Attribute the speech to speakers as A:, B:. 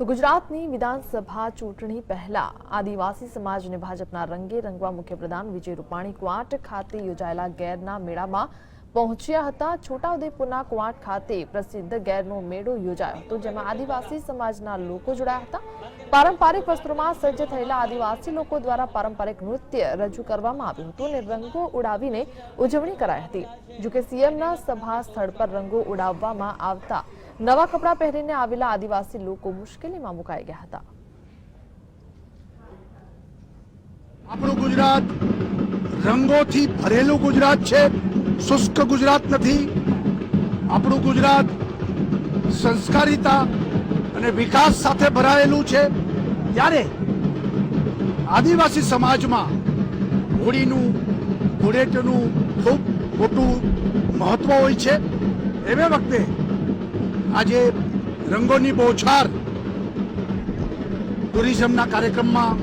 A: તો ગુજરાતની વિધાનસભા ચૂંટણી પહેલા આદિવાસી સમાજને ભાજપના રંગે રંગવા મુખ્યપ્રધાન વિજય રૂપાણી ક્વાટ ખાતે યોજાયેલા ગેરના મેળામાં પહોંચ્યા હતા છોટાઉદેપુરના ક્વાંટ ખાતે પ્રસિદ્ધ ગેરનો મેળો યોજાયો હતો, જેમાં આદિવાસી સમાજના લોકો જોડાયા હતા. પારંપરિક વસ્ત્રોમાં સજ્જ થયેલા આદિવાસી લોકો દ્વારા પારંપરિક નૃત્ય રજૂ કરવામાં આવ્યું હતું અને રંગો ઉડાવીને ઉજવણી કરાઈ હતી. જોકે સીએમના સભા સ્થળ પર રંગો ઉડાવવામાં આવતા નવા કપડાં પહેરીને આવેલા આદિવાસી લોકો મુશ્કેલીમાં મુકાઈ ગયા હતા.
B: આપણું ગુજરાત રંગોથી ભરેલું ગુજરાત છે. શુષ્ક ગુજરાત નથી. આપણું ગુજરાત સંસ્કારિતા અને વિકાસ સાથે ભરાયેલું છે. ત્યારે આદિવાસી સમાજમાં હોળીનું ધૂળેટનું ખૂબ મોટું મહત્વ હોય છે. એવે વખતે આજે રંગોની બૌછાર ટુરિઝમના કાર્યક્રમમાં